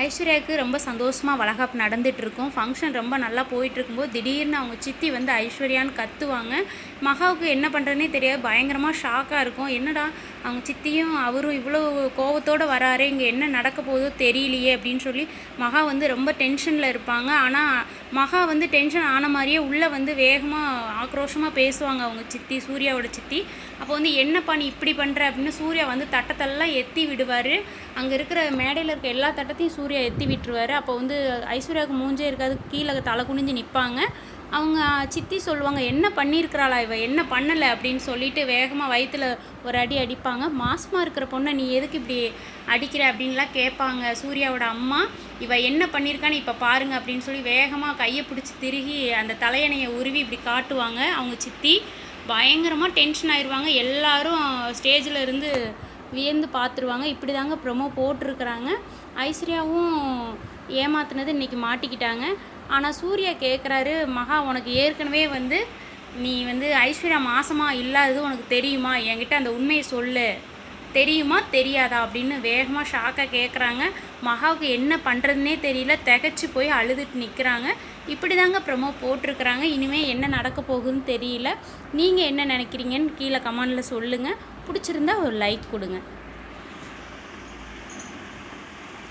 ஐஸ்வர்யாவுக்கு ரொம்ப சந்தோஷமாக வளகாப்பு நடந்துகிட்ருக்கும் ஃபங்க்ஷன் ரொம்ப நல்லா போயிட்டுருக்கும்போது திடீர்னு அவங்க சித்தி வந்து ஐஸ்வர்யான்னு கத்துவாங்க. மகாவுக்கு என்ன பண்ணுறதுனே தெரியாது. பயங்கரமாக ஷாக்காக இருக்கும். என்னடா அவங்க சித்தியும் அவரும் இவ்வளோ கோவத்தோடு வராரு இங்கே என்ன நடக்க போதோ தெரியலையே அப்படின்னு சொல்லி மகா வந்து ரொம்ப டென்ஷனில் இருப்பாங்க. ஆனால் மகா வந்து டென்ஷன் ஆன மாதிரியே உள்ளே வந்து வேகமாக ஆக்ரோஷமாக பேசுவாங்க அவங்க சித்தி சூர்யாவோட சித்தி. அப்போ வந்து என்னப்பா நீ இப்படி பண்ணுற அப்படின்னு சூர்யா வந்து தட்டத்தெல்லாம் எத்தி விடுவார். அங்கே இருக்கிற மேடையில் இருக்க எல்லா தட்டத்தையும் சூர்யா எத்தி விட்டுருவார். அப்போ வந்து ஐஸ்வர்யாவுக்கு மூஞ்சே இருக்காது கீழே தலை குனிஞ்சு நிற்பாங்க அவங்க சித்தி சொல்லுவாங்க என்ன பண்ணியிருக்கிறாளா இவ? என்ன பண்ணலை? அப்படின்னு சொல்லிட்டு வேகமாக வயிற்றுல ஒரு அடி அடிப்பாங்க. மாசமாக இருக்கிற பொண்ணை நீ எதுக்கு இப்படி அடிக்கிற? அப்படின்லாம் கேட்பாங்க சூர்யாவோட அம்மா. இவ என்ன பண்ணியிருக்கான்னு இப்போ பாருங்க அப்படின்னு சொல்லி வேகமாக கையை பிடிச்சி திருகி அந்த தலையணையை உருவி இப்படி காட்டுவாங்க அவங்க சித்தி. பயங்கரமாக டென்ஷன் ஆயிடுவாங்க எல்லாரும் ஸ்டேஜில் இருந்து வியந்து பார்த்துருவாங்க. இப்படி தாங்க ப்ரொமோ போட்டிருக்கிறாங்க. ஐஸ்வர்யாவும் ஏமாத்தினது இன்றைக்கி மாட்டிக்கிட்டாங்க. ஆனால் சூர்யா கேட்குறாரு மகா உனக்கு ஏற்கனவே வந்து நீ வந்து ஐஸ்வர்யா மாசமாக இல்லாதது உனக்கு தெரியுமா? என்கிட்ட அந்த உண்மையை சொல்லு. தெரியுமா? தெரியாதா? அப்படின்னு வேகமாக ஷாக்காக கேட்குறாங்க மகாவுக்கு என்ன பண்ணுறதுனே தெரியல. திகச்சு போய் அழுதுட்டு நிற்கிறாங்க இப்படி தாங்க ப்ரமோ போட்டிருக்கிறாங்க. இனிமேல் என்ன நடக்க போகுதுன்னு தெரியல. நீங்கள் என்ன நினைக்கிறீங்கன்னு கீழே கமெண்டில் சொல்லுங்கள் பிடிச்சிருந்தா ஒரு லைக் கொடுங்க.